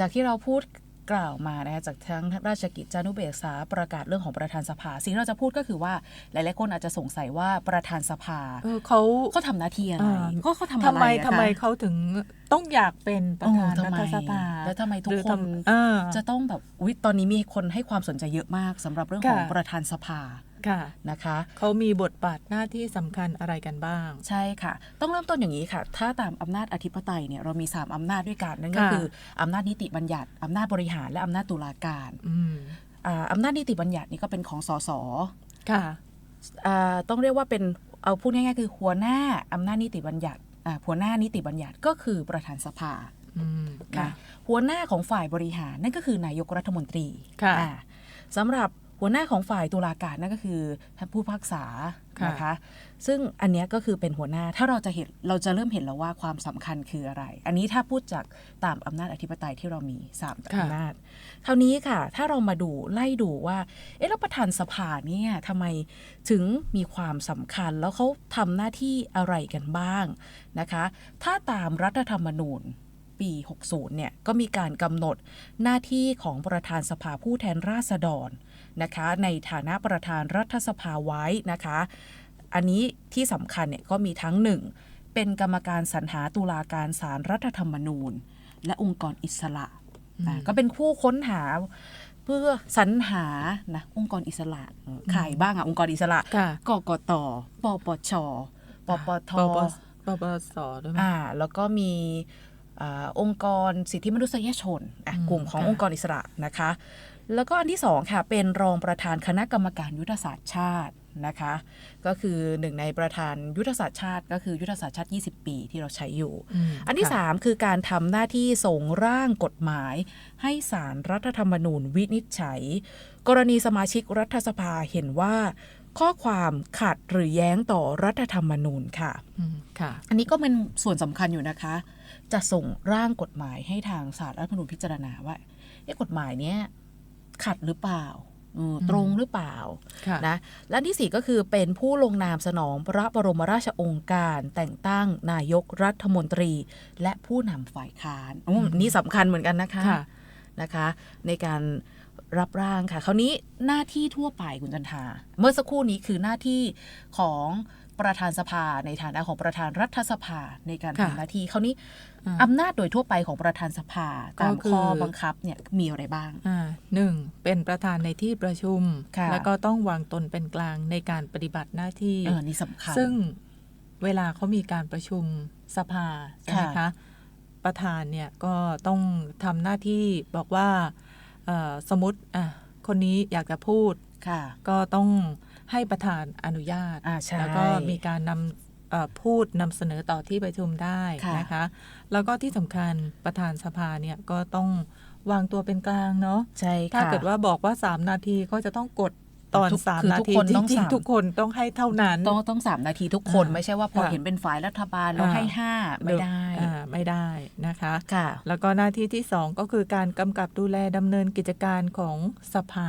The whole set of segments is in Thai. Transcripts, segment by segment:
จากที่เราพูดกล่าวมานะคะจากทั้งราชกิจจานุเบกษาประกาศเรื่องของประธานสภา สิ่งที่เราจะพูดก็คือว่าหลาย ๆ คนอาจจะสงสัยว่าประธานสภาเออเขาเขาทำหน้าที่อะไรอ่าก็เขาทำอะไรทำไมอะคะทำไมเขาถึงต้องอยากเป็นประธานเออทำรัไมฐสภาแล้วทำไมทุกหรือคนทำอ่าจะต้องแบบอุ๊ยตอนนี้มีคนให้ความสนใจเยอะมากสำหรับเรื่องของค่ะประธานสภา ค่ะนะคะเขามีบทบาทหน้าที่สำคัญอะไรกันบ้าง ใช่ค่ะ ต้องเริ่มต้นอย่างนี้ค่ะ ถ้าตามอำนาจอธิปไตยเนี่ยเรามี 3อำนาจด้วยกันนั่นก็ค่ะคืออำนาจนิติบัญญัติอำนาจบริหารและอำนาจตุลาการอืมอ่าอำนาจนิติบัญญัตินี่ก็เป็นของสสค่ะอ่าต้องเรียกว่าเป็นเอาพูดง่ายๆคือหัวหน้าอำนาจนิติบัญญัติอ่าหัวหน้านิติบัญญัติก็คือประธานสภาอืมค่ะนะหัวหน้าของฝ่ายบริหารนั่นก็คือนายกรัฐมนตรีค่ะอ่าสำหรับ หัวหน้าของฝ่ายตุลาการนั่นก็คือท่านผู้พิพากษาค่ะนะคะ ซึ่งอันเนี้ยก็คือเป็นหัวหน้าถ้าเราจะเห็นเราจะเริ่มเห็นแล้วว่าความสำคัญคืออะไร อันนี้ถ้าพูดจากตามอำนาจอธิปไตยที่เรามีสามอำนาจเท่านี้ค่ะ ถ้าเรามาดูไล่ดูว่าเอ๊ะแล้วประธานสภาเนี่ยทำไมถึงมีความสำคัญแล้วเขาทำหน้าที่อะไรกันบ้างนะคะ ถ้าตามรัฐธรรมนูญ ปี 60 เนี่ย ก็มีการกำหนดหน้าที่ของประธานสภาผู้แทนราษฎรนะคะ ในฐานะประธานรัฐสภาไว้นะคะ อันนี้ที่สำคัญเนี่ยก็มีทั้งหนึ่งเป็นกรรมการสรรหาตุลาการศาลรรัฐธรรมนูญ และองค์กรอิสระนะก็เป็นผู้ค้นหาเพื่อสรรหานะองค์กรอิสระเออใครบ้างอะองค์กรอิสระค่ะกกตปปชปปทปปปปสด้วยไหมอ่าแล้วก็มี อาองค์กรสิทธิมนุษยชนอะอืมกลุ่มของค่ะองค์กรอิสระนะคะ แล้วก็อันที่สองค่ะเป็นรองประธานคณะกรรมการยุทธศาสตร์ชาตินะคะ ก็คือหนึ่งในประธานยุทธศาสตร์ชาติ ก็คือยุทธศาสตร์ชาติ 20 ปีที่เราใช้อยู่มอันที่ค่ะ3คือการทำหน้าที่ส่งร่างกฎหมาย ให้สารรัฐธรรมนูญวินิจฉัย กรณีสมาชิกรัฐสภาเห็นว่า ข้อความขัดหรือแย้งต่อรัฐธรรมนูญค่ะอืมค่ะ อันนี้ก็เป็นส่วนสำคัญอยู่นะคะ จะส่งร่างกฎหมายให้ทางศาลรัฐธรรมนูญพิจารณาว่าเอ๊ะกฎหมายเนี้ยขัดหรือเปล่าเออตรงหรือเปล่าค่ะนะและอันที่สี่ก็คือเป็นผู้ลงนามสนองพระบรมราชโองการ แต่งตั้งนายกรัฐมนตรี และผู้นำฝ่ายค้านอืมนี่สำคัญเหมือนกันนะคะค่ะนะคะ ในการ รับร่างค่ะคราวนี้หน้าที่ทั่วไปคุณจันทา เมื่อสักครู่นี้คือหน้าที่ของประธานสภาในฐานะของประธานรัฐสภาในการค่ะทำหน้าที่คราวนี้อ่าอำนาจโดยทั่วไปของประธานสภาตามก็คือข้อบังคับเนี่ยมีอะไรบ้างอ่าหนึ่งเป็นประธานในที่ประชุมค่ะแล้วก็ต้องวางตนเป็นกลางในการปฏิบัติหน้าที่เออนี่สำคัญซึ่งเวลาเขามีการประชุมสภาใช่ไหมค่ะคะประธานเนี่ยก็ต้องทำหน้าที่บอกว่าเอ่อ สมมติอะคนนี้อยากจะพูดค่ะก็ต้องให้ประธานอนุญาตอ่าใช่แล้วก็มีการนำเอ่อพูดนำเสนอต่อที่ประชุมได้ค่ะนะคะ แล้วก็ที่สำคัญประธานสภาเนี่ยก็ต้องวางตัวเป็นกลางเนาะใช่ค่ะถ้าเกิดว่าบอกว่า 3 นาทีก็จะต้องกด ตอนทุกสามคือนาทุกทีคนจต้องริงสามๆทุกคนต้องให้เท่านั้น ต้องต้องสามนาทีทุกคนอ่าไม่ใช่ว่าพอค่ะเห็นเป็นฝ่ายรัฐบาลแล้วอ่าให้ห้าไม่ได้อ่าไม่ได้นะคะค่ะ แล้วก็หน้าที่ที่สองก็คือการกำกับดูแลดำเนินกิจการของสภา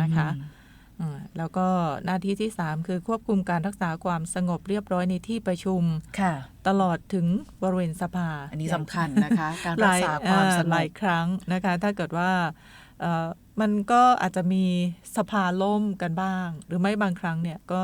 นะคะอืมอ่าแล้วก็หน้าที่ที่สามคือควบคุมการรักษาความสงบเรียบร้อยในที่ประชุมค่ะ ตลอดถึงบริเวณสภา อันนี้สำคัญนะคะ การหรัลากยษาความสอ่งหลาบยครั้งนะคะ ถ้าเกิดว่าเอ่อ มันก็อาจจะมีสภาล่มกันบ้าง หรือไม่บางครั้งเนี่ยก็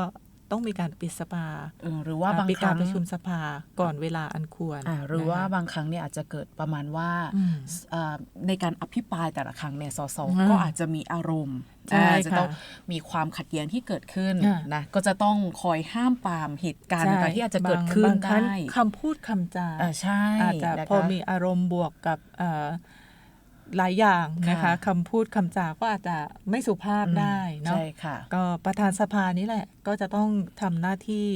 ต้องมีการปิดสภาเออหรือว่าบางปิดคการั้รงประชุมสภาก่อนเวลาอันควรอ่าหรือว่านะคะบางครั้งเนี่ยอาจจะเกิดประมาณว่าอืมอ่าในการอภิปรายแต่ละครั้งเนี่ยสสอ่าก็อาจจะมีอารมณ์ใช่อ่าจะค่ะต้องมีความขัดแย้งที่เกิดขึ้นอ่านะก็จะต้องคอยห้ามปรามเหตุการณ์ต่างๆที่อาจจะเกิดขึ้นบางครั้งได้คำพูดคำจาอ่าใช่อาจจะนะคะพอมีอารมณ์บวกกับเอ่อ หลายอย่างนะคะค่ะคำพูดคำจาก็อาจจะไม่สุภาพได้เนาะใช่ค่ะก็ประธานสภานี่แหละ ก็จะต้องทำหน้าที่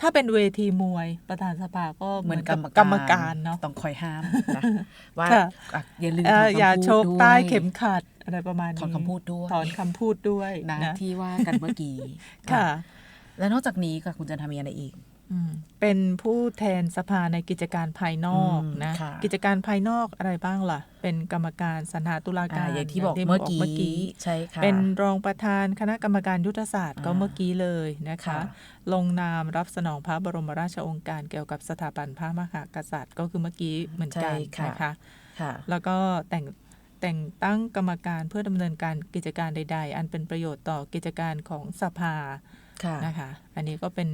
ถ้าเป็นเวทีมวยประธานสภาก็เหมือนกรรมกรรมการเนาะต้องคอยห้ามนะว่าค่ะอะอย่าลืมเอ่อถนอย่าคำพูดโชกด้วยใต้เข็มขัดอะไรประมาณนี้ถอนคำพูดด้วยถอนคำพูดด้วยนะนะที่ว่ากันเมื่อกี้ค่ะ และนอกจากนี้ค่ะคุณจันทามีอะไรอีกอืม เป็นผู้แทนสภาในกิจการภายนอกอืมนะค่ะกิจการภายนอกอะไรบ้างล่ะ เป็นกรรมการสรรหาตุลาอ่าการอย่างที่บอกย่างเมื่อกี้เมื่อกี้ใช่ค่ะเป็นรองประธานคณะกรรมการยุทธศาสตร์อ่าก็เมื่อกี้เลยนะคะค่ะลงนามรับสนองพระบรมราชโองการเกี่ยวกับสถาบันพระมหากษัตริย์ ก็คือเมื่อกี้เหมือนกันใช่ค่ะนะคะค่ะแล้วก็แต่งแต่งตั้งกรรมการเพื่อดำเนินการกิจการใด ๆ อันเป็นประโยชน์ต่อกิจการของสภาค่ะนะคะ อันนี้ก็เป็น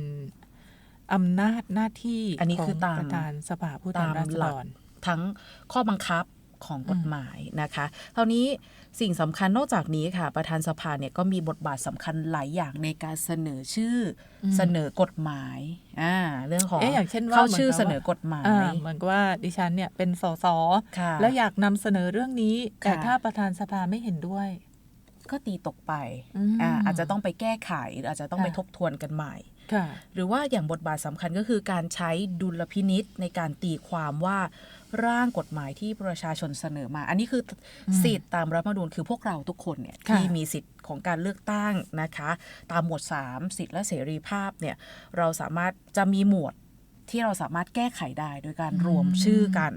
อำนาจหน้าที่อันนี้ขงคือตามประธานสภาผู้แทนตามราษหลัฎกรทั้งข้อบังคับของกฎหมายนะคะเท่านี้สิ่งสำคัญนอกจากนี้ค่ะ ประธานสภาเนี่ยก็มีบทบาทสำคัญหลายอย่างในการเสนอชื่ออมเสนอกฎหมายอ่าเรื่องของเอ๊ะอย่างเช่นว่าเข้าเหมือนชื่อกับว่าเสนอกฎหมายอ่าเหมือนกับว่าดิฉันเนี่ยเป็นสสค่ะแล้วอยากนำเสนอเรื่องนี้ แต่ค่ะถ้าประธานสภาไม่เห็นด้วย ก็ตีตกไปอืมอ่าอาจจะต้องไปแก้ไขหรืออาจจะต้องค่ะไปทบทวนกันใหม่ค่ะ หรือว่าอย่างบทบาทสำคัญก็คือการใช้ดุลพินิษในการตีความว่าร่างกฎหมายที่ประชาชนเสนอมา อันนี้คืออมสิทธิ์ตามรัฐธรรมนูญคือพวกเราทุกคนเนี่ยค่ะที่มีสิทธิ์ของการเลือกตั้งนะคะ ตามหมวด 3 สิทธิและเสรีภาพเนี่ยเราสามารถจะมีหมวดที่เราสามารถแก้ไขได้โดยการรวมชื่อกัน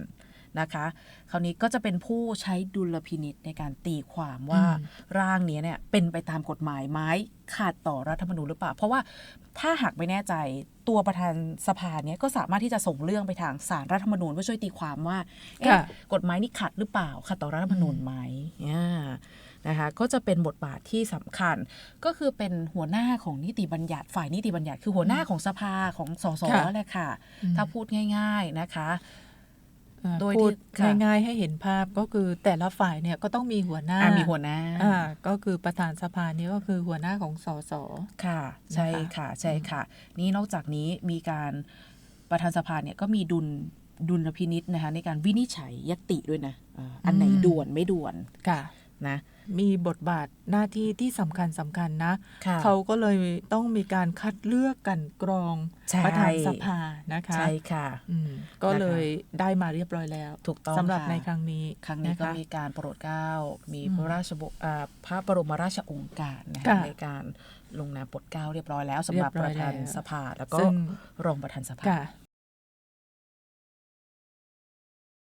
นะคะ คราวนี้ก็จะเป็นผู้ใช้ดุลพินิษในการตีความว่าอืมร่างนี้เนี่ยเป็นไปตามกฎหมายไหมขาดต่อรัฐธรรมนูญหรือเปล่า เพราะว่าถ้าหากไม่แน่ใจตัวประธานสภาเนี่ยก็สามารถที่จะส่งเรื่องไปทางสารรัฐธรรมนูญเพื่อช่วยตีความว่าเอ๊ะค่ะกฎหมายนี้ขัดหรือเปล่าขัดต่อรัฐธรรมนูญไหมอ่านะคะก็จะเป็นบทบาทที่สำคัญก็คือเป็นหัวหน้าของนิติบัญญัติฝ่ายนิติบัญญัติ คือหัวหน้าของสภาของสสค่ะแหละค่ะอืมถ้าพูดง่าย ๆนะคะอ่า โดยพูดที่ค่ะง่ายๆให้เห็นภาพก็คือแต่ละฝ่ายเนี่ยก็ต้องมีหัวหน้าอ่ามีหัวหน้าอ่าก็คือประธานสภานี้ก็คือหัวหน้าของสสค่ะ ใช่นะคะค่ะใช่ค่ะ นี่นอกจากนี้มีการประธานสภาเนี่ยก็มีดุลดุลพินิษนะคะในการวินิจฉัยยติด้วยนะอ่าอันไหนด่วนไม่ด่วนค่ะ นะมีบทบาทหน้าที่ที่สำคัญสำคัญนะค่ะเขาก็เลยต้องมีการคัดเลือกกันกรองใช่ประธานสภานะคะใช่ค่ะอืมก็นะคะเลยได้มาเรียบร้อยแล้วถูกต้องสำหรับค่ะในครั้งนี้ครั้งนี้ก็ะะมีการโปรดเกล้ามีอืมพระราชบอ่าพระบรมราชโองการนะคะค่ะในการลงนามโปรดเกล้าเรียบร้อยแล้วสำหรับเรียบร้ปอยระธานแล้วสภาแล้วก็ซึ่งรองประธานสภาค่ะ